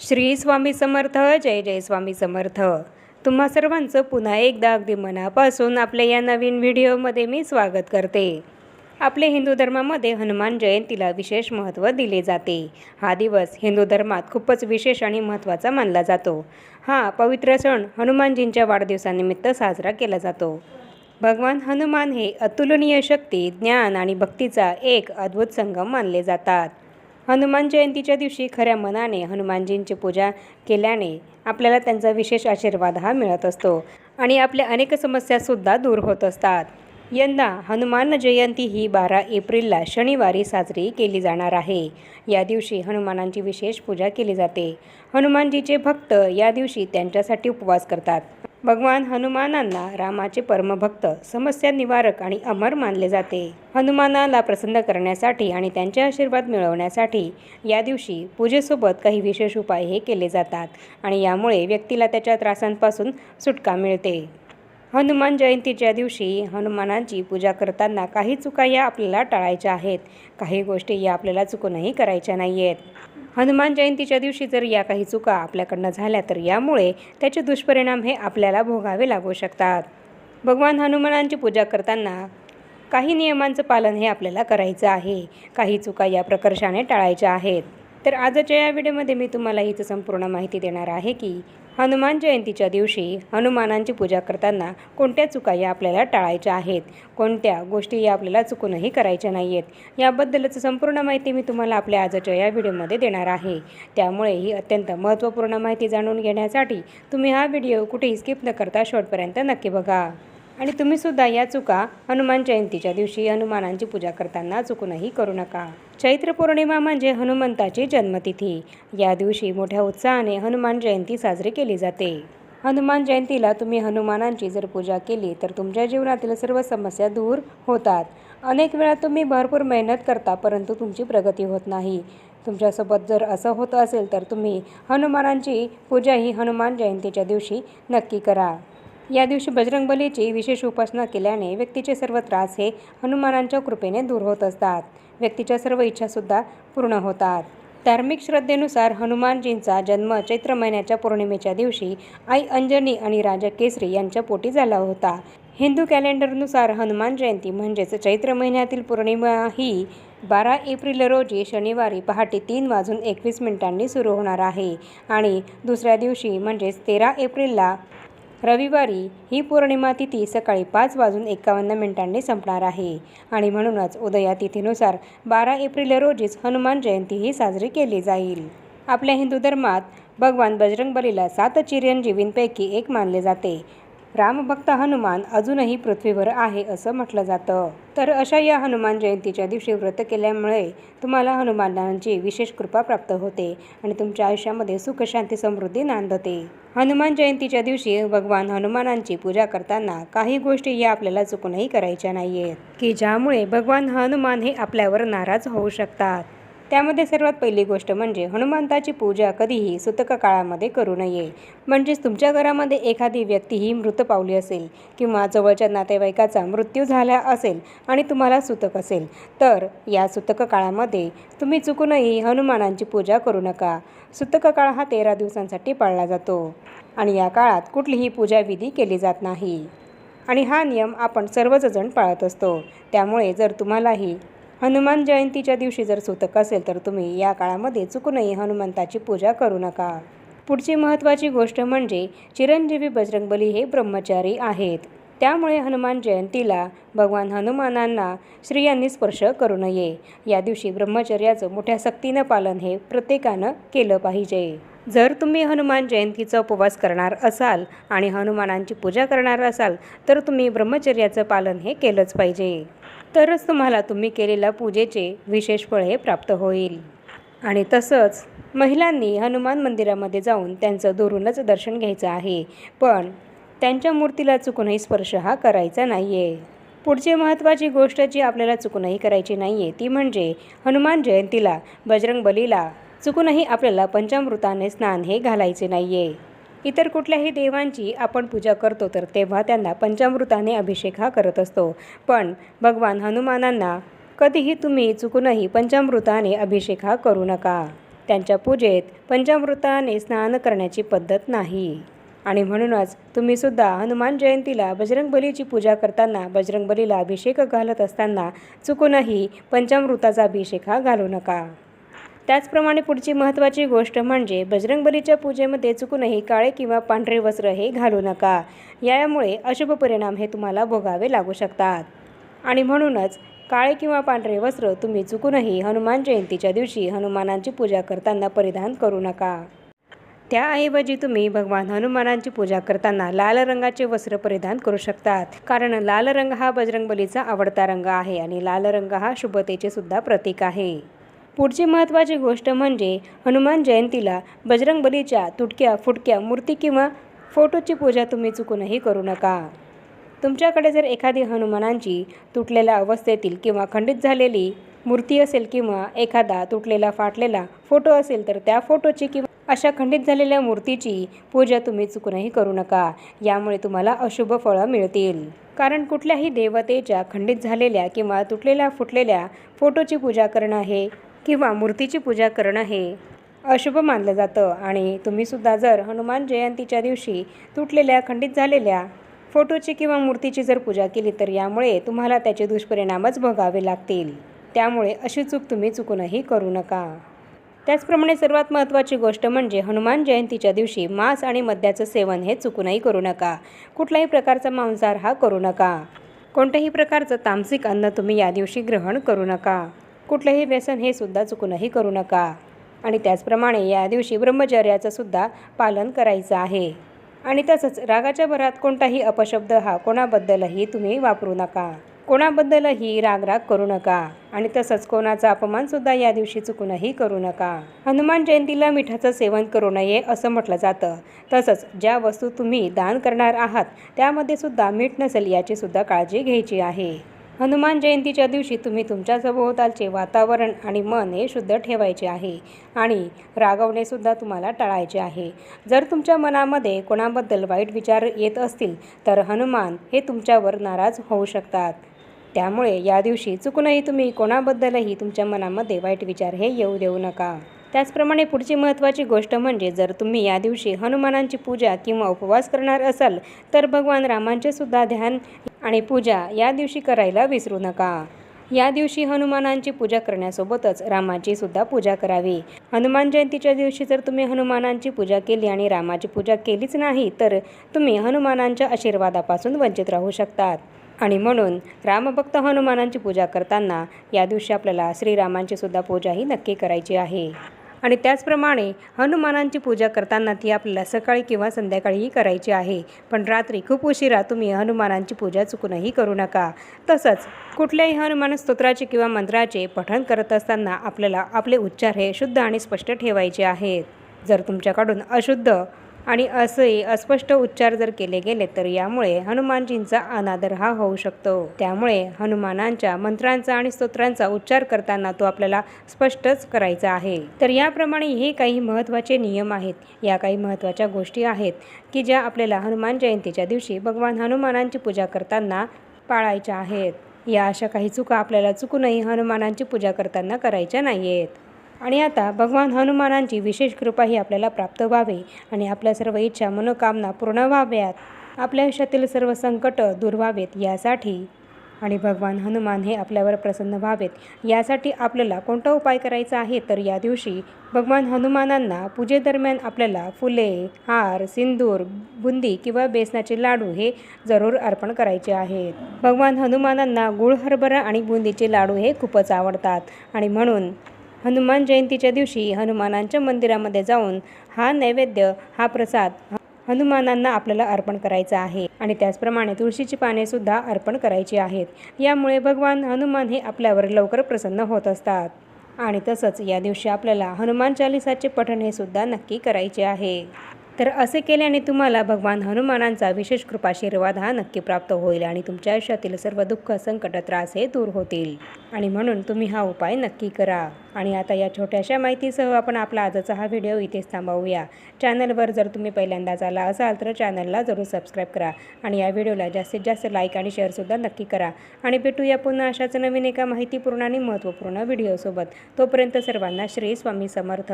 श्री स्वामी समर्थ जय जय स्वामी समर्थ. तुम्हा सर्वांचं पुन्हा एकदा अगदी मनापासून आपल्या या नवीन व्हिडिओमध्ये मी स्वागत करते. आपले हिंदू धर्मामध्ये हनुमान जयंतीला विशेष महत्त्व दिले जाते. हा दिवस हिंदू धर्मात खूपच विशेष आणि महत्त्वाचा मानला जातो. हा पवित्र सण हनुमानजींच्या वाढदिवसानिमित्त साजरा केला जातो. भगवान हनुमान हे अतुलनीय शक्ती ज्ञान आणि भक्तीचा एक अद्भुत संगम मानले जातात. हनुमान जयंतीच्या दिवशी खऱ्या मनाने हनुमानजींची पूजा केल्याने आपल्याला त्यांचा विशेष आशीर्वाद हा मिळत असतो. आणि आपल्या अनेक समस्यासुद्धा दूर होत असतात. यंदा हनुमान जयंती ही बारा एप्रिलला शनिवारी साजरी केली जाणार आहे. या दिवशी हनुमानांची विशेष पूजा केली जाते. हनुमानजीचे भक्त या दिवशी त्यांच्यासाठी उपवास करतात. भगवान हनुमानांना रामाचे परमभक्त समस्या निवारक आणि अमर मानले जाते. हनुमानाला प्रसन्न करण्यासाठी आणि त्यांचे आशीर्वाद मिळवण्यासाठी या दिवशी पूजेसोबत काही विशेष उपाय हे केले जातात आणि यामुळे व्यक्तीला त्याच्या त्रासांपासून सुटका मिळते. हनुमान जयंतीच्या दिवशी हनुमानांची पूजा करताना काही चुका या आपल्याला टाळायच्या आहेत. काही गोष्टी या आपल्याला चुकूनही करायच्या नाही आहेत हनुमान जयंतीच्या दिवशी जर या काही चुका आपल्याकडनं झाल्या तर यामुळे त्याचे दुष्परिणाम हे आपल्याला भोगावे लागू शकतात. भगवान हनुमानांची पूजा करताना काही नियमांचं पालन हे आपल्याला करायचं आहे. काही चुका या प्रकर्षाने टाळायच्या आहेत. तर आजच्या या व्हिडिओमध्ये मी तुम्हाला हीच संपूर्ण माहिती देणार आहे की हनुमान जयंतीच्या दिवशी हनुमानांची पूजा करताना कोणत्या चुका या आपल्याला टाळायच्या आहेत? कोणत्या गोष्टी या आपल्याला चुकूनही करायच्या नाही आहेत याबद्दलच संपूर्ण माहिती मी तुम्हाला आपल्या आजच्या या व्हिडिओमध्ये देणार आहे. त्यामुळे ही अत्यंत महत्त्वपूर्ण माहिती जाणून घेण्यासाठी तुम्ही हा व्हिडिओ कुठेही स्किप न करता शेवटपर्यंत नक्की बघा. आणि तुम्हीसुद्धा या चुका हनुमान जयंतीच्या दिवशी हनुमानांची पूजा करताना चुकूनही करू नका. चैत्र पौर्णिमा म्हणजे हनुमंताची जन्मतिथी. या दिवशी मोठ्या उत्साहाने हनुमान जयंती साजरी केली जाते. हनुमान जयंतीला तुम्ही हनुमानांची जर पूजा केली तर तुमच्या जीवनातील सर्व समस्या दूर होतात. अनेक वेळा तुम्ही भरपूर मेहनत करता परंतु तुमची प्रगती होत नाही. तुमच्यासोबत जर असं होत असेल तर तुम्ही हनुमानांची पूजा ही हनुमान जयंतीच्या दिवशी नक्की करा. या दिवशी बजरंगबलीची विशेष उपासना केल्याने व्यक्तीचे सर्व त्रास हे हनुमानांच्या कृपेने दूर होत असतात. व्यक्तीच्या सर्व इच्छासुद्धा पूर्ण होतात. धार्मिक श्रद्धेनुसार हनुमानजींचा जन्म चैत्र महिन्याच्या पौर्णिमेच्या दिवशी आई अंजनी आणि राजा केसरी यांच्या पोटी झाला होता. हिंदू कॅलेंडरनुसार हनुमान जयंती म्हणजेच चैत्र महिन्यातील पौर्णिमा ही बारा एप्रिल रोजी शनिवारी पहाटे तीन वाजून एकवीस मिनिटांनी सुरू होणार आहे आणि दुसऱ्या दिवशी म्हणजेच तेरा एप्रिलला रविवारी ही पौर्णिमा तिथी सकाळी पाच वाजून एकावन्न मिनिटांनी संपणार आहे. आणि म्हणूनच उदया तिथीनुसार बारा एप्रिल रोजीच हनुमान जयंती ही साजरी केली जाईल. आपल्या हिंदू धर्मात भगवान बजरंगबलीला सात चिरंजीवींपैकी एक मानले जाते. रामभक्त हनुमान अजूनही पृथ्वीवर आहे असं म्हटलं जातं. तर अशा या हनुमान जयंतीच्या दिवशी व्रत केल्यामुळे तुम्हाला हनुमानांची विशेष कृपा प्राप्त होते आणि तुमच्या आयुष्यामध्ये सुख शांती समृद्धी नांदते. हनुमान जयंतीच्या दिवशी भगवान हनुमानांची पूजा करताना काही गोष्टी या आपल्याला चुकूनही करायच्या नाही आहेत की ज्यामुळे भगवान हनुमान हे आपल्यावर नाराज होऊ शकतात. त्यामध्ये सर्वात पहिली गोष्ट म्हणजे हनुमंताची पूजा कधीही सुतक काळामध्ये करू नये. म्हणजेच तुमच्या घरामध्ये एखादी व्यक्ती ही मृत पावली असेल किंवा जवळच्या नातेवाईकाचा मृत्यू झाला असेल आणि तुम्हाला सुतक असेल तर या सुतक काळामध्ये तुम्ही चुकूनही हनुमानांची पूजा करू नका. सुतक काळ हा तेरा दिवसांसाठी पाळला जातो आणि या काळात कुठलीही पूजाविधी केली जात नाही. आणि हा नियम आपण सर्वच जण पाळत असतो. त्यामुळे जर तुम्हालाही हनुमान जयंतीच्या दिवशी जर सुतक असेल तर तुम्ही या काळामध्ये चुकूनही हनुमंताची पूजा करू नका. पुढची महत्त्वाची गोष्ट म्हणजे चिरंजीवी बजरंगबली हे ब्रह्मचारी आहेत. त्यामुळे हनुमान जयंतीला भगवान हनुमानांना स्त्रियांनी स्पर्श करू नये. या दिवशी ब्रह्मचर्याचं मोठ्या सक्तीनं पालन हे प्रत्येकानं केलं पाहिजे. जर तुम्ही हनुमान जयंतीचा उपवास करणार असाल आणि हनुमानांची पूजा करणार असाल तर तुम्ही ब्रह्मचर्याचं पालन हे केलंच पाहिजे. तरच तुम्हाला तुम्ही केलेल्या पूजेचे विशेष फळ हे प्राप्त होईल. आणि तसंच महिलांनी हनुमान मंदिरामध्ये जाऊन त्यांचं दुरूनच दर्शन घ्यायचं आहे पण त्यांच्या मूर्तीला चुकूनही स्पर्श हा करायचा नाही आहे पुढची महत्त्वाची गोष्ट जी आपल्याला चुकूनही करायची नाही आहे ती म्हणजे हनुमान जयंतीला बजरंग बलीला चुकूनही आपल्याला पंचामृताने स्नान हे घालायचे नाही आहे इतर कुठल्याही देवांची आपण पूजा करतो तर तेव्हा त्यांना पंचामृताने अभिषेक हा करत असतो. पण भगवान हनुमानांना कधीही तुम्ही चुकूनही पंचामृताने अभिषेक हा करू नका. त्यांच्या पूजेत पंचामृताने स्नान करण्याची पद्धत नाही. आणि म्हणूनच तुम्ही सुद्धा हनुमान जयंतीला बजरंगबलीची पूजा करताना बजरंगबलीला अभिषेक घालत असताना चुकूनही पंचामृताचा अभिषेक हा घालू नका. त्याचप्रमाणे पुढची महत्त्वाची गोष्ट म्हणजे बजरंगबलीच्या पूजेमध्ये चुकूनही काळे किंवा पांढरे वस्त्र हे घालू नका. यामुळे अशुभ परिणाम हे तुम्हाला भोगावे लागू शकतात. आणि म्हणूनच काळे किंवा पांढरे वस्त्र तुम्ही चुकूनही हनुमान जयंतीच्या दिवशी हनुमानांची पूजा करताना परिधान करू नका. त्याऐवजी तुम्ही भगवान हनुमानांची पूजा करताना लाल रंगाचे वस्त्र परिधान करू शकतात. कारण लाल रंग हा बजरंगबलीचा आवडता रंग आहे आणि लाल रंग हा शुभतेचे सुद्धा प्रतीक आहे. पुढची महत्त्वाची गोष्ट म्हणजे हनुमान जयंतीला बजरंगबलीच्या तुटक्या फुटक्या मूर्ती किंवा फोटोची पूजा तुम्ही चुकूनही करू नका. तुमच्याकडे जर एखादी हनुमानांची तुटलेल्या अवस्थेतील किंवा खंडित झालेली मूर्ती असेल किंवा एखादा तुटलेला फाटलेला फोटो असेल तर त्या फोटोची किंवा अशा खंडित झालेल्या मूर्तीची पूजा तुम्ही चुकूनही करू नका. यामुळे तुम्हाला अशुभ फळं मिळतील. कारण कुठल्याही देवतेच्या खंडित झालेल्या किंवा तुटलेल्या फुटलेल्या फोटोची पूजा करणं हे किंवा मूर्तीची पूजा करणं हे अशुभ मानलं जातं. आणि तुम्हीसुद्धा जर हनुमान जयंतीच्या दिवशी तुटलेल्या खंडित झालेल्या फोटोची किंवा मूर्तीची जर पूजा केली तर यामुळे तुम्हाला त्याचे दुष्परिणामच भोगावे लागतील. त्यामुळे अशी चूक तुम्ही चुकूनही करू नका. त्याचप्रमाणे सर्वात महत्त्वाची गोष्ट म्हणजे हनुमान जयंतीच्या दिवशी मांस आणि मद्याचं सेवन हे चुकूनही करू नका. कुठल्याही प्रकारचा मांसाहार हा करू नका. कोणत्याही प्रकारचं तामसिक अन्न तुम्ही या दिवशी ग्रहण करू नका. कुठलंही व्यसन हे सुद्धा चुकूनही करू नका. आणि त्याचप्रमाणे या दिवशी ब्रह्मचर्याचं सुद्धा पालन करायचं आहे. आणि तसंच रागाच्या भरात कोणताही अपशब्द हा कोणाबद्दलही तुम्ही वापरू नका. कोणाबद्दलही रागराग करू नका. आणि तसंच कोणाचा अपमानसुद्धा या दिवशी चुकूनही करू नका. हनुमान जयंतीला मिठाचं सेवन करू नये असं म्हटलं जातं. तसंच ज्या वस्तू तुम्ही दान करणार आहात त्यामध्ये सुद्धा मीठ नसेल याची सुद्धा काळजी घ्यायची आहे. हनुमान जयंतीच्या दिवशी तुम्ही तुमच्या सभोवतालचे वातावरण आणि मन हे शुद्ध ठेवायचे आहे आणि रागवणेसुद्धा तुम्हाला टाळायचे आहे. जर तुमच्या मनामध्ये कोणाबद्दल वाईट विचार येत असतील तर हनुमान हे तुमच्यावर नाराज होऊ शकतात. त्यामुळे या दिवशी चुकूनही तुम्ही कोणाबद्दलही तुमच्या मनामध्ये वाईट विचार हे येऊ देऊ नका. त्याचप्रमाणे पुढची महत्त्वाची गोष्ट म्हणजे जर तुम्ही या दिवशी हनुमानांची पूजा किंवा उपवास करणार असाल तर भगवान रामांचे सुद्धा ध्यान आणि पूजा या दिवशी करायला विसरू नका. या दिवशी हनुमानांची पूजा करण्यासोबतच रामाची सुद्धा पूजा करावी. हनुमान जयंतीच्या दिवशी जर तुम्ही हनुमानांची पूजा केली आणि रामाची पूजा केलीच नाही तर तुम्ही हनुमानांच्या आशीर्वादापासून वंचित राहू शकतात. आणि म्हणून रामभक्त हनुमानांची पूजा करताना या दिवशी आपल्याला श्रीरामांची सुद्धा पूजाही नक्की करायची आहे. आणि त्याचप्रमाणे हनुमानांची पूजा करताना ती आपल्याला सकाळी किंवा संध्याकाळीही करायची आहे. पण रात्री खूप उशिरा तुम्ही हनुमानांची पूजा चुकूनही करू नका. तसंच कुठल्याही हनुमान स्तोत्राचे किंवा मंत्राचे पठण करत असताना आपल्याला आपले उच्चार हे शुद्ध आणि स्पष्ट ठेवायचे आहेत. जर तुमच्याकडून अशुद्ध आणि असे अस्पष्ट उच्चार जर केले गेले तर यामुळे हनुमानजींचा अनादर हा होऊ शकतो. त्यामुळे हनुमानांच्या मंत्रांचा आणि स्तोत्रांचा उच्चार करताना तो आपल्याला स्पष्टच करायचा आहे. तर याप्रमाणे हे काही महत्त्वाचे नियम आहेत. या काही महत्त्वाच्या गोष्टी आहेत की ज्या आपल्याला हनुमान जयंतीच्या दिवशी भगवान हनुमानांची पूजा करताना पाळायच्या आहेत. या अशा काही चुका आपल्याला चुकूनही हनुमानांची पूजा करताना करायच्या नाही आहेत आणि आता भगवान हनुमानांची विशेष कृपाही आपल्याला प्राप्त व्हावी आणि आपल्या सर्व इच्छा मनोकामना पूर्ण व्हाव्यात. आपल्या आयुष्यातील सर्व संकट दूर व्हावेत यासाठी. आणि भगवान हनुमान हे आपल्यावर प्रसन्न व्हावेत. यासाठी आपल्याला कोणता उपाय करायचा आहे? तर या दिवशी भगवान हनुमानांना पूजेदरम्यान आपल्याला फुले हार सिंदूर बुंदी किंवा बेसनाचे लाडू हे जरूर अर्पण करायचे आहेत. भगवान हनुमानांना गुळ हरभरा आणि बुंदीचे लाडू हे खूपच आवडतात. आणि म्हणून हनुमान जयंतीच्या दिवशी हनुमानांच्या मंदिरामध्ये जाऊन हा नैवेद्य हा प्रसाद हनुमानांना आपल्याला अर्पण करायचा आहे. आणि त्याचप्रमाणे तुळशीची पाने सुद्धा अर्पण करायची आहेत. यामुळे भगवान हनुमान हे आपल्यावर लवकर प्रसन्न होत असतात. आणि तसंच या दिवशी आपल्याला हनुमान चालिसाचे पठण हे सुद्धा नक्की करायचे आहे. तर असे केल्याने तुम्हाला भगवान हनुमानांचा विशेष कृपाशीर्वाद हा नक्की प्राप्त होईल आणि तुमच्या आयुष्यातील सर्व दुःख संकट त्रास हे दूर होतील. आणि म्हणून तुम्ही हा उपाय नक्की करा. आणि आता या छोट्याशा माहितीसह आपण आपला आजचा हा व्हिडिओ इथेच थांबवूया. चॅनलवर जर तुम्ही पहिल्यांदाच आला असाल तर चॅनलला जरूर सबस्क्राईब करा आणि या व्हिडिओला जास्तीत जास्त लाईक आणि शेअरसुद्धा नक्की करा. आणि भेटूया पुन्हा अशाच नवीन एका माहितीपूर्ण आणि महत्त्वपूर्ण व्हिडिओसोबत. तोपर्यंत सर्वांना श्री स्वामी समर्थ.